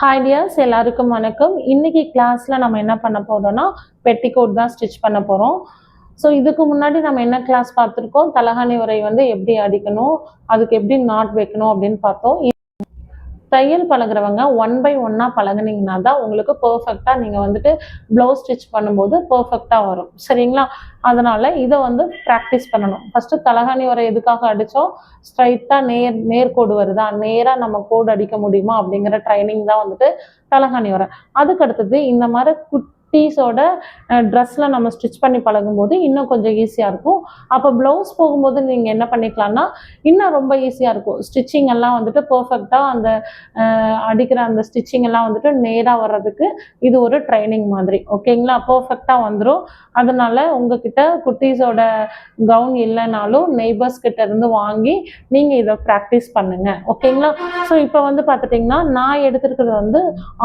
Hi tears எல்லாருக்கும் வணக்கம். இன்னைக்கு கிளாஸ்ல நம்ம என்ன பண்ண போறோம்னா பெட்டிகோட் தான் ஸ்டிச் பண்ண போறோம். ஸோ இதுக்கு முன்னாடி நம்ம என்ன கிளாஸ் பார்த்துருக்கோம்? தலகாணி உரை வந்து எப்படி அடிக்கணும்? அதுக்கு எப்படி நாட் வைக்கணும் அப்படின்னு பார்த்தோம். தையல் பழகுறவங்க ஒன் பை ஒன்னா பழகுனீங்கன்னா தான் உங்களுக்கு பர்ஃபெக்டாக நீங்கள் வந்துட்டு ப்ளவுஸ் ஸ்டிச் பண்ணும்போது பர்ஃபெக்டாக வரும். சரிங்களா? அதனால இதை வந்து ப்ராக்டிஸ் பண்ணணும். ஃபர்ஸ்ட் தலகாணி வர எதுக்காக அடித்தோம் ஸ்ட்ரைட்டாக நேர் நேர்கோடு வருதா? நேராக நம்ம கோடு அடிக்க முடியுமா? அப்படிங்கிற ட்ரைனிங் தான் வந்துட்டு தலகாணி வர அதுக்கு அடுத்தது இந்த மாதிரி குட் குட்டீஸோட ட்ரெஸ்ஸில் நம்ம ஸ்டிச் பண்ணி பழகும்போது இன்னும் கொஞ்சம் ஈஸியாக இருக்கும். அப்போ ப்ளவுஸ் போகும்போது நீங்கள் என்ன பண்ணிக்கலாம்னா இன்னும் ரொம்ப ஈஸியாக இருக்கும். ஸ்டிச்சிங் எல்லாம் வந்துட்டு பர்ஃபெக்டாக அந்த அடிக்கிற அந்த ஸ்டிச்சிங் எல்லாம் வந்துட்டு நேராக வர்றதுக்கு இது ஒரு ட்ரைனிங் மாதிரி. ஓகேங்களா பர்ஃபெக்டாக வந்துடும் அதனால உங்ககிட்ட குட்டீஸோட கவுன் இல்லைனாலும் நெய்பர்ஸ் கிட்ட இருந்து வாங்கி நீங்கள் இதை ப்ராக்டிஸ் பண்ணுங்க. ஓகேங்களா ஸோ இப்போ வந்து பார்த்துட்டிங்கன்னா நான் எடுத்துருக்கிறது வந்து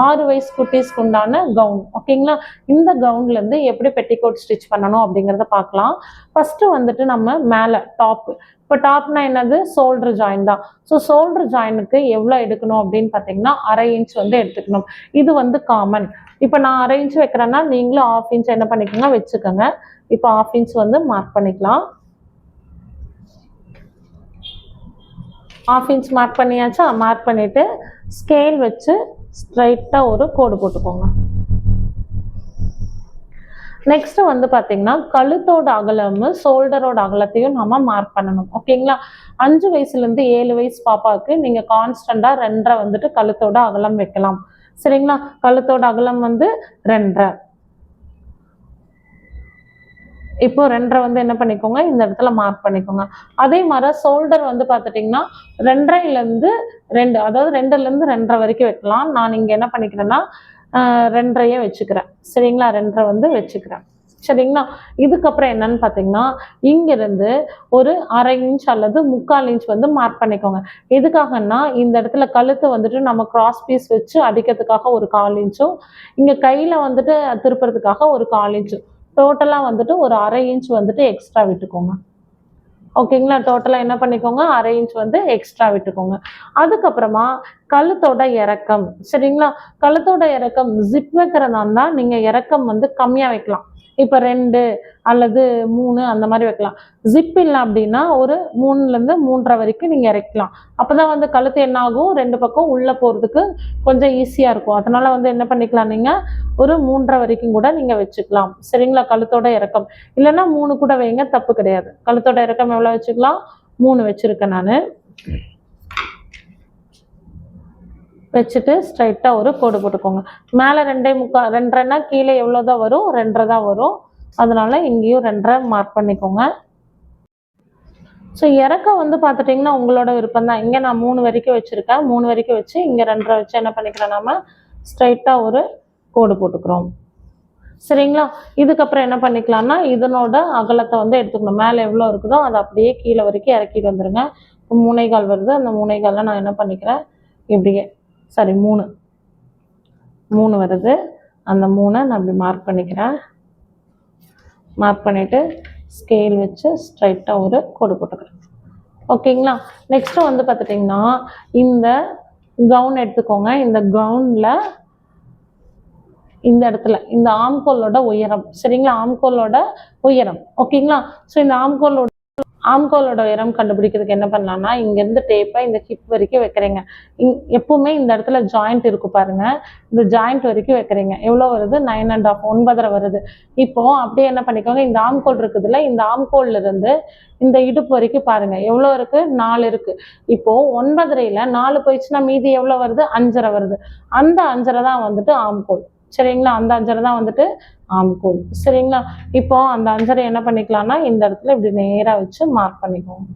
ஆறு வயசு குட்டீஸ்க்கு உண்டான கவுன் ஓகேங்களா இந்த கவுன்ல இருந்து எப்படி பெட்டிகோட் ஸ்டிச் பண்ணணும் அப்படிங்கிறத பார்க்கலாம். ஃபர்ஸ்ட் வந்துட்டு நம்ம மேலே டாப் இப்போ டாப்னா என்னது? ஷோல்டர் ஜாயின் தான். ஸோ ஷோல்டர் ஜாயினுக்கு எவ்வளோ எடுக்கணும் அப்படின்னு பார்த்தீங்கன்னா அரை இன்ச் வந்து எடுத்துக்கணும். இது வந்து காமன் இப்போ நான் அரை இன்ச் வைக்கிறேன்னா நீங்களும் ஆஃப் இன்ச் என்ன பண்ணிக்கோங்க வச்சுக்கோங்க. இப்போ ஆஃப் இன்ச் வந்து மார்க் பண்ணிக்கலாம். ஆஃப் இன்ச் மார்க் பண்ணியாச்சா? மார்க் பண்ணிட்டு ஸ்கேல் வச்சு ஸ்ட்ரைட்டாக ஒரு கோடு போட்டுக்கோங்க. நெக்ஸ்ட் வந்து பாத்தீங்கன்னா கழுத்தோட அகலமும் ஷோல்டரோட அகலத்தையும் நம்ம மார்க் பண்ணணும். ஓகேங்களா அஞ்சு வயசுல இருந்து ஏழு வயசு பாப்பாவுக்கு நீங்க கான்ஸ்டன்டா ரெண்டரை வந்துட்டு கழுத்தோட அகலம் வைக்கலாம். சரிங்களா? கழுத்தோட அகலம் வந்து ரெண்டரை. இப்போ ரெண்டரை வந்து என்ன பண்ணிக்கோங்க? இந்த இடத்துல மார்க் பண்ணிக்கோங்க. அதே மாதிரி ஷோல்டர் வந்து பார்த்துட்டிங்கன்னா ரெண்டரைலேருந்து ரெண்டு அதாவது ரெண்டுலேருந்து ரெண்டரை வரைக்கும் வைக்கலாம். நான் இங்கே என்ன பண்ணிக்கிறேன்னா ரெண்டரையும் ரெண்டரையே வச்சுக்கிறேன். சரிங்களா? ரெண்டரை வந்து வச்சுக்கிறேன். சரிங்களா? இதுக்கப்புறம் என்னன்னு பார்த்தீங்கன்னா இங்கிருந்து ஒரு அரை இன்ச் அல்லது முக்கால் இன்ச் வந்து மார்க் பண்ணிக்கோங்க. எதுக்காகன்னா இந்த இடத்துல கழுத்து வந்துட்டு நம்ம கிராஸ் பீஸ் வச்சு அடிக்கிறதுக்காக ஒரு கால் இன்ச்சும் இங்கே கையில் வந்துட்டு திருப்புறதுக்காக ஒரு கால் இன்ச்சும் டோட்டலாக வந்துட்டு ஒரு அரை இன்ச் வந்துட்டு எக்ஸ்ட்ரா விட்டுக்கோங்க. ஓகேங்களா? டோட்டலாக என்ன பண்ணிக்கோங்க? அரை இன்ச் வந்து எக்ஸ்ட்ரா விட்டுக்கோங்க. அதுக்கப்புறமா கழுத்தோட இறக்கம். சரிங்களா? கழுத்தோட இறக்கம் ஜிப் வைக்கிறதா இருந்தால் நீங்கள் இறக்கம் வந்து கம்மியாக வைக்கலாம். இப்போ ரெண்டு அல்லது மூணு அந்த மாதிரி வைக்கலாம். ஜிப் இல்லை அப்படின்னா ஒரு மூணுலேருந்து மூன்றரை வரைக்கும் நீங்கள் இறக்கலாம். அப்போ தான் வந்து கழுத்து என்ன ஆகும்? ரெண்டு பக்கம் உள்ளே போகிறதுக்கு கொஞ்சம் ஈஸியாக இருக்கும். அதனால வந்து என்ன பண்ணிக்கலாம் நீங்கள் ஒரு மூன்றரை வரைக்கும் கூட நீங்கள் வச்சுக்கலாம். சரிங்களா? கழுத்தோட இறக்கம். இல்லைன்னா மூணு கூட வைங்க தப்பு கிடையாது. கழுத்தோட இறக்கம் எவ்வளோ வச்சுக்கலாம்? மூணு வச்சுருக்கேன் நான். வச்சுட்டு ஸ்ட்ரைட்டாக ஒரு கோடு போட்டுக்கோங்க. மேலே ரெண்டே முக்கால் ரெண்டரைன்னா கீழே எவ்வளோ தான் வரும்? ரெண்டரை தான் வரும். அதனால இங்கேயும் ரெண்டரை மார்க் பண்ணிக்கோங்க. ஸோ இறக்கம் வந்து பார்த்துட்டிங்கன்னா உங்களோட விருப்பம் தான் இங்கே நான் மூணு வரைக்கும் வச்சுருக்கேன். மூணு வரைக்கும் வச்சு இங்கே ரெண்டரை வச்சு என்ன பண்ணிக்கிறோம் நாம? ஸ்ட்ரைட்டாக ஒரு கோடு போட்டுக்கிறோம். சரிங்களா? இதுக்கப்புறம் என்ன பண்ணிக்கலாம்னா இதனோட அகலத்தை வந்து எடுத்துக்கணும். மேலே எவ்வளோ இருக்குதோ அதை அப்படியே கீழே வரைக்கும் இறக்கிட்டு வந்துடுங்க இப்போ மூனைகால் வருது. அந்த மூனைகாலில் நான் என்ன பண்ணிக்கிறேன்? இப்படியே சாரி மூணு. மூணு வருது. அந்த மூணை நான் இப்படி மார்க் பண்ணிக்கிறேன். மார்க் பண்ணிவிட்டு ஸ்கேல் வச்சு ஸ்ட்ரைட்டாக ஒரு கோடு போட்டுக்கிறேன். ஓகேங்களா நெக்ஸ்ட்டு வந்து பார்த்துட்டிங்கன்னா இந்த கவுன் எடுத்துக்கோங்க. இந்த கவுனில் இந்த இடத்துல இந்த ஆம்கோலோட உயரம். சரிங்களா? ஆம்கோலோட உயரம். ஓகேங்களா ஸோ இந்த ஆம்கோலோட ஆம்கோலோட உயரம் கண்டுபிடிக்கிறதுக்கு என்ன பண்ணலாம்னா இங்கேருந்து டேப்பை இந்த ஹிப் வரைக்கும் வைக்கிறீங்க. இங் எப்பவுமே இந்த இடத்துல ஜாயிண்ட் இருக்கு பாருங்க. இந்த ஜாயிண்ட் வரைக்கும் வைக்கிறீங்க. எவ்வளோ வருது? நைன் அண்ட் ஆஃப் ஒன்பதரை வருது. இப்போ அப்படியே என்ன பண்ணிக்கோங்க இந்த ஆம்கோல் இருக்குதுல்ல இந்த ஆம்கோல்ல இருந்து இந்த இடுப்பு வரைக்கும் பாருங்க. எவ்வளோ இருக்கு? நாலு இருக்கு. இப்போ ஒன்பதரையில நாலு போயிடுச்சுன்னா மீதி எவ்வளோ வருது? அஞ்சரை வருது. அந்த அஞ்சரை தான் வந்துட்டு ஆம்கோல் சரிங்களா? அந்த அஞ்சரை தான் வந்துட்டு ஆம்கோல் சரிங்களா? இப்போ அந்த அஞ்சரை என்ன பண்ணிக்கலாம்னா இந்த இடத்துல இப்படி நேராக வச்சு மார்க் பண்ணிக்குவோம்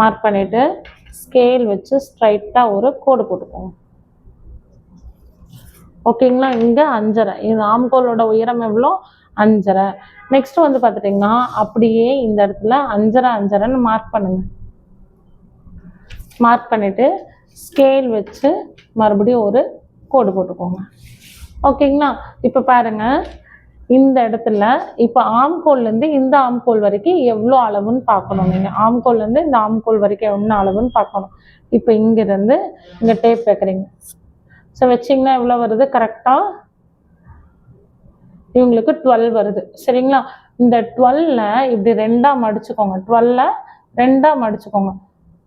மார்க் பண்ணிட்டு ஸ்கேல் வச்சு ஸ்ட்ரைட்டாக ஒரு கோடு போட்டுக்கோங்க ஓகேங்களா? இங்கே அஞ்சரை. இது ஆம்கோலோட உயரம் எவ்வளோ? அஞ்சரை. நெக்ஸ்ட் வந்து பார்த்துட்டிங்கன்னா அப்படியே இந்த இடத்துல அஞ்சரை அஞ்சரைன்னு மார்க் பண்ணுங்க. மார்க் பண்ணிட்டு ஸ்கேல் வச்சு மறுபடியும் ஒரு கோடு போட்டுக்கோங்க. ஓகேங்களா? இப்போ பாருங்க. இந்த இடத்துல இப்போ ஆம்கோல்லேருந்து இந்த ஆம்கோல் வரைக்கும் எவ்வளோ அளவுன்னு பார்க்கணும் நீங்கள் ஆம்கோல்லேருந்து இந்த ஆம்கோல் வரைக்கும் எவ்வளோ அளவுன்னு பார்க்கணும். இப்போ இங்கேருந்து இங்கே டேப் வைக்கிறீங்க. ஸோ வச்சிங்கன்னா எவ்வளோ வருது? கரெக்டாக இவங்களுக்கு டுவெல் வருது. சரிங்களா? இந்த டுவெல்ல இப்படி ரெண்டாக மடிச்சுக்கோங்க. டுவெல்ல ரெண்டாக மடிச்சுக்கோங்க.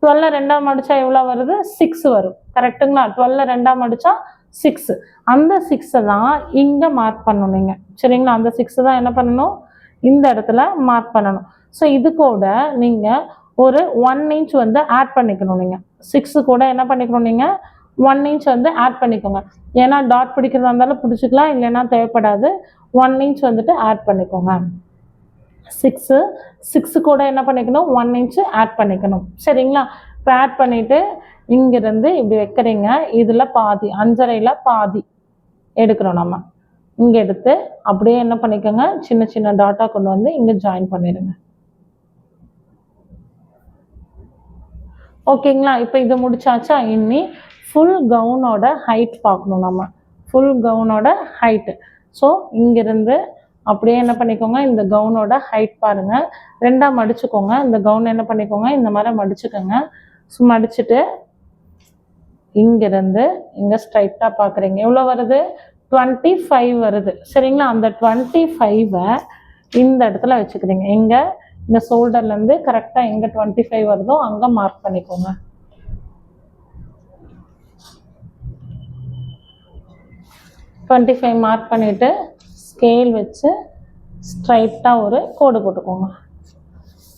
டுவெல்ல ரெண்டாக மடித்தா எவ்வளோ வருது? சிக்ஸ் வரும். கரெக்டுங்களா டுவெல்ல ரெண்டாக மடித்தா சிக்ஸ் அந்த சிக்ஸை தான் இங்கே மார்க் பண்ணணும் நீங்கள் சரிங்களா? அந்த சிக்ஸை தான் என்ன பண்ணணும்? இந்த இடத்துல மார்க் பண்ணணும். ஸோ இது கூட நீங்கள் ஒரு ஒன் இன்ச் வந்து ஆட் பண்ணிக்கணும் நீங்கள் சிக்ஸு கூட என்ன பண்ணிக்கணும் நீங்கள் ஒன் இன்ச் வந்து ஆட் பண்ணிக்கோங்க. ஏன்னா டாட் பிடிக்கிறதா இருந்தாலும் பிடிச்சிக்கலாம் இல்லைன்னா தேவைப்படாது. ஒன் இன்ச் வந்துட்டு ஆட் பண்ணிக்கோங்க. சிக்ஸு சிக்ஸு கூட என்ன பண்ணிக்கணும்? ஒன் இன்ச்சு ஆட் பண்ணிக்கணும். சரிங்களா? இப்போ ஆட் பண்ணிவிட்டு இங்கிருந்து இப்படி வைக்கிறீங்க. இதில் பாதி அஞ்சரையில் பாதி எடுக்கிறோம் நம்ம. இங்கே எடுத்து அப்படியே என்ன பண்ணிக்கோங்க. சின்ன சின்ன டாட்டா கொண்டு வந்து இங்கே ஜாயின் பண்ணிடுங்க. ஓகேங்களா? இப்போ இது முடிச்சாச்சா? இன்னி ஃபுல் கவுனோட ஹைட் பார்க்கணும் நம்ம. ஃபுல் கவுனோட ஹைட்டு ஸோ இங்கிருந்து அப்படியே என்ன பண்ணிக்கோங்க. இந்த கவுனோட ஹைட் பாருங்க. ரெண்டாக மடிச்சுக்கோங்க. இந்த கவுன் என்ன பண்ணிக்கோங்க. இந்த மாதிரி மடிச்சுக்கோங்க. ஸோ மடிச்சுட்டு இங்கிருந்து இங்கே ஸ்ட்ரைட்டாக பார்க்குறீங்க எவ்வளோ வருது? டுவெண்ட்டி ஃபைவ் வருது. சரிங்களா? அந்த டுவெண்ட்டி ஃபைவை இந்த இடத்துல வச்சுக்கிறீங்க. இங்கே இந்த ஷோல்டர்லேருந்து கரெக்டாக எங்கே டுவெண்ட்டி ஃபைவ் வருதோ அங்கே மார்க் பண்ணிக்கோங்க. டுவெண்ட்டி ஃபைவ் மார்க் பண்ணிவிட்டு ஸ்கேல் வச்சு ஸ்ட்ரைட்டாக ஒரு கோடு போட்டுக்கோங்க.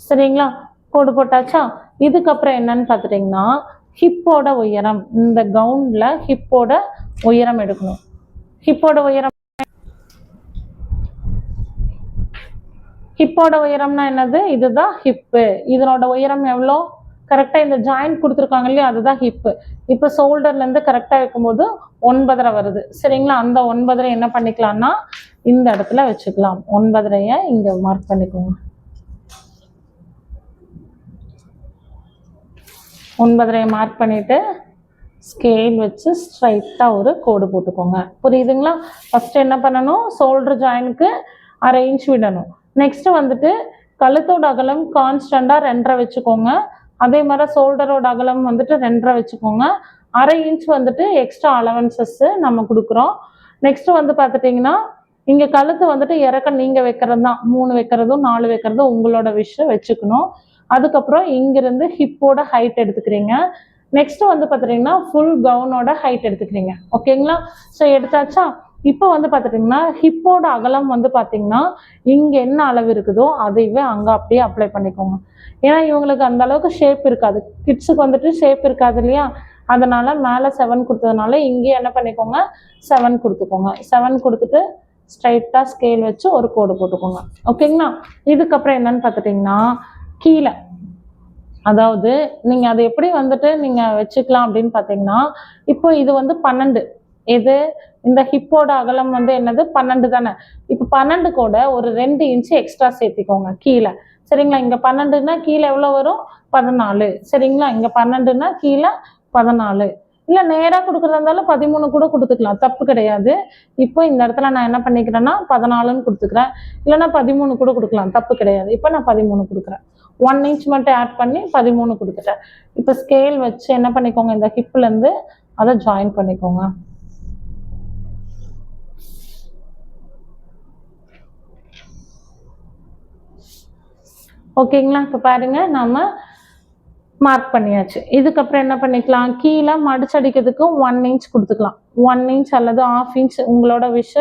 சரிங்களா? கோடு போட்டாச்சா? இதுக்கப்புறம் என்னன்னு பார்த்துட்டிங்கன்னா ஹிப்போட உயரம். இந்த கவுனில் ஹிப்போட உயரம் எடுக்கணும். ஹிப்போட உயரம் ஹிப்போட உயரம்னா என்னது? இதுதான் ஹிப்பு இதனோட உயரம் எவ்வளோ? கரெக்டாக இந்த ஜாயிண்ட் கொடுத்துருக்காங்க இல்லையா? அதுதான் ஹிப்பு இப்போ ஷோல்டர்லேருந்து கரெக்டாக வைக்கும்போது ஒன்பதரை வருது. சரிங்களா? அந்த ஒன்பதரை என்ன பண்ணிக்கலாம்னா இந்த இடத்துல வச்சுக்கலாம். ஒன்பதரையை இங்கே மார்க் பண்ணிக்கோங்க. ஒன்பதரை மார்க் பண்ணிவிட்டு ஸ்கேல் வச்சு ஸ்ட்ரைட்டாக ஒரு கோடு போட்டுக்கோங்க. புரியுதுங்களா? ஃபஸ்ட்டு என்ன பண்ணணும்? ஷோல்டர் ஜாயினுக்கு அரை இன்ச் விடணும். நெக்ஸ்ட்டு வந்துட்டு கழுத்தோட அகலம் கான்ஸ்டண்டாக ரெண்டரை வச்சுக்கோங்க. அதே மாதிரி ஷோல்டரோட அகலம் வந்துட்டு ரெண்டரை வச்சுக்கோங்க. அரை இன்ச் வந்துட்டு எக்ஸ்ட்ரா அலவன்சஸ்ஸு நம்ம கொடுக்குறோம். நெக்ஸ்ட்டு வந்து பார்த்துட்டிங்கன்னா இங்கே கழுத்து வந்துட்டு இறக்க நீங்கள் வைக்கிறது தான் மூணு வைக்கிறதும் நாலு வைக்கிறதும் உங்களோட விஷயம் வச்சுக்கணும். அதுக்கப்புறம் இங்கிருந்து ஹிப்போட ஹைட் எடுத்துக்கிறீங்க. நெக்ஸ்ட் வந்து பார்த்துட்டிங்கன்னா ஃபுல் கவுனோட ஹைட் எடுத்துக்கிறீங்க. ஓகேங்களா ஸோ எடுத்தாச்சா? இப்போ வந்து பார்த்துட்டிங்கன்னா ஹிப்போட அகலம் வந்து பார்த்தீங்கன்னா இங்கே என்ன அளவு இருக்குதோ அதைவே அங்கே அப்படியே அப்ளை பண்ணிக்கோங்க. ஏன்னா இவங்களுக்கு அந்த அளவுக்கு ஷேப் இருக்காது. கிட்ஸுக்கு வந்துட்டு ஷேப் இருக்காது இல்லையா? அதனால மேலே செவன் கொடுத்ததுனால இங்கேயே என்ன பண்ணிக்கோங்க? செவன் கொடுத்துக்கோங்க. செவன் கொடுத்துட்டு ஸ்ட்ரைட்டாக ஸ்கேல் வச்சு ஒரு கோடு போட்டுக்கோங்க. ஓகேங்களா இதுக்கப்புறம் என்னன்னு பார்த்துட்டிங்கன்னா கீழே. அதாவது நீங்கள் அதை எப்படி வந்துட்டு நீங்கள் வச்சுக்கலாம் அப்படின்னு பார்த்தீங்கன்னா இப்போ இது வந்து பன்னெண்டு. எது? இந்த ஹிப்போட அகலம் வந்து என்னது? பன்னெண்டு தானே. இப்போ பன்னெண்டு கூட ஒரு ரெண்டு இன்ச்சு எக்ஸ்ட்ரா சேர்த்திக்கோங்க கீழே. சரிங்களா? இங்கே பன்னெண்டுன்னா கீழே எவ்வளோ வரும்? பதினாலு. சரிங்களா? இங்கே பன்னெண்டுன்னா கீழே பதினாலு. இல்லை நேராக கொடுக்குறதா இருந்தாலும் பதிமூணு கூட கொடுத்துக்கலாம். தப்பு கிடையாது. இப்போ இந்த இடத்துல நான் என்ன பண்ணிக்கிறேன்னா பதினாலுன்னு கொடுத்துக்கிறேன். இல்லைன்னா பதிமூணு கூட கொடுக்கலாம். தப்பு கிடையாது. இப்போ நான் பதிமூணு கொடுக்குறேன். ஒன் இன்ச் மட்டும் ஆட் பண்ணி பதிமூணு கொடுத்துட்டேன். இப்போ ஸ்கேல் வச்சு என்ன பண்ணிக்கோங்க இந்த ஹிப்லேருந்து அதை ஜாயின் பண்ணிக்கோங்க. ஓகேங்களா இப்போ பாருங்க நாம மார்க் பண்ணியாச்சு. இதுக்கப்புறம் என்ன பண்ணிக்கலாம்? கீழே மடிச்சடிக்கிறதுக்கு ஒன் இன்ச் கொடுத்துக்கலாம். ஒன் இன்ச் அல்லது ஆஃப் இன்ச் உங்களோட விஷ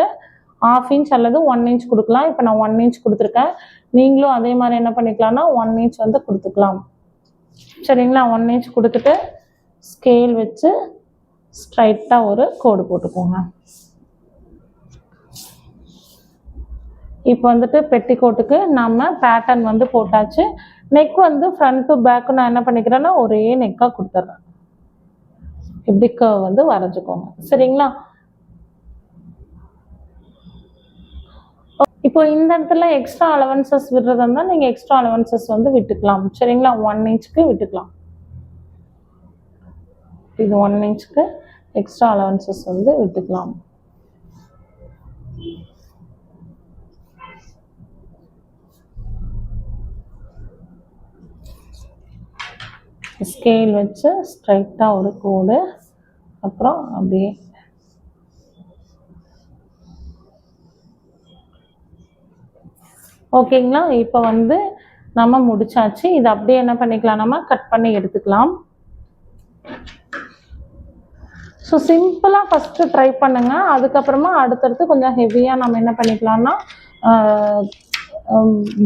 ஆஃப் இன்ச் அல்லது ஒன் இன்ச் கொடுக்கலாம். இப்போ நான் ஒன் இன்ச் கொடுத்துருக்கேன். நீங்களும் அதே மாதிரி என்ன பண்ணிக்கலாம்னா ஒன் இன்ச் வந்து கொடுத்துக்கலாம். சரிங்களா? ஒன் இன்ச் கொடுத்துட்டு ஸ்கேல் வச்சு ஸ்ட்ரைட்டாக ஒரு கோடு போட்டுக்கோங்க. இப்போ வந்துட்டு பெட்டிக்கோட்டுக்கு நம்ம பேட்டர்ன் வந்து போட்டாச்சு. நெக் வந்து ஃப்ரண்ட் டு பேக் நான் என்ன பண்ணிக்கிறேன்னா ஒரே நெக்காக கொடுத்துட்றேன். இப்படி வந்து வரைஞ்சிக்கோங்க. சரிங்களா? இப்போ இந்த இடத்துல எக்ஸ்ட்ரா அலவன்சஸ் விடுறதா இருந்தால் நீங்கள் எக்ஸ்ட்ரா அலவன்சஸ் வந்து விட்டுக்கலாம். சரிங்களா? ஒன் இன்ச்சுக்கு விட்டுக்கலாம். இது ஒன் இன்ச்சுக்கு எக்ஸ்ட்ரா அலவன்சஸ் வந்து விட்டுக்கலாம். ஸ்கேல் வச்சு ஸ்ட்ரைட்டாக ஒரு கோடு அப்புறம் அப்படியே ஓகேங்களா? இப்போ வந்து நம்ம முடிச்சாச்சு. இது அப்படியே என்ன பண்ணிக்கலாம்? நம்ம கட் பண்ணி எடுத்துக்கலாம். ஸோ சிம்பிளாக ஃபஸ்ட்டு ட்ரை பண்ணுங்கள் அதுக்கப்புறமா அடுத்தடுத்து கொஞ்சம் ஹெவியாக நம்ம என்ன பண்ணிக்கலாம்னா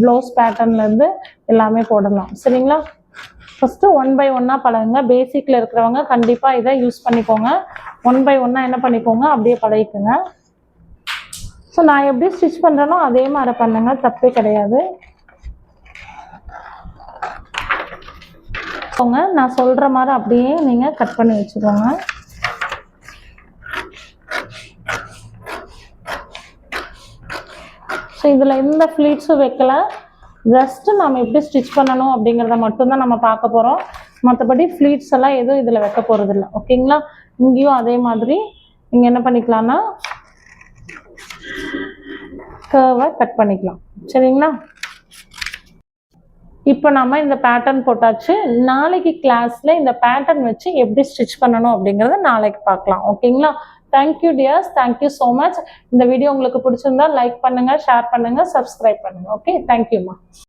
ப்ளவுஸ் பேட்டர்ன்லேருந்து எல்லாமே போடலாம். சரிங்களா? ஃபஸ்ட்டு ஒன் பை ஒன்னாக பழகுங்க. பேசிக்கில் இருக்கிறவங்க கண்டிப்பாக இதை யூஸ் பண்ணிக்கோங்க. ஒன் பை ஒன்னாக என்ன பண்ணிக்கோங்க? அப்படியே பழகிக்குங்க. ஸோ நான் எப்படி ஸ்டிச் பண்ணுறேனோ அதே மாதிரி பண்ணுங்க. தப்பே கிடையாது. போங்க. நான் சொல்கிற மாதிரி அப்படியே நீங்கள் கட் பண்ணி வச்சுக்கோங்க. ஸோ இதில் எந்த ஃப்ளீட்ஸும் வைக்கல. ஜஸ்ட்டு நம்ம எப்படி ஸ்டிச் பண்ணணும் அப்படிங்கிறத மட்டும்தான் நம்ம பார்க்க போகிறோம் மற்றபடி ஃப்ளீட்ஸ் எல்லாம் எதுவும் இதில் வைக்க போகிறதில்ல ஓகேங்களா இங்கேயும் அதே மாதிரி. நீங்கள் என்ன பண்ணிக்கலாம்னா கர்வை கட் பண்ணிக்கலாம். சரிங்களா? இப்போ நம்ம இந்த பேட்டர்ன் போட்டாச்சு. நாளைக்கு கிளாஸ்ல இந்த பேட்டர்ன் வச்சு எப்படி ஸ்டிச் பண்ணணும் அப்படிங்கறத நாளைக்கு பார்க்கலாம். ஓகேங்களா? Thank you dears thank you so much இந்த வீடியோ உங்களுக்கு பிடிச்சிருந்தா லைக் பண்ணுங்க ஷேர் பண்ணுங்க சப்ஸ்கிரைப் பண்ணுங்க. ஓகே தேங்க்யூம்மா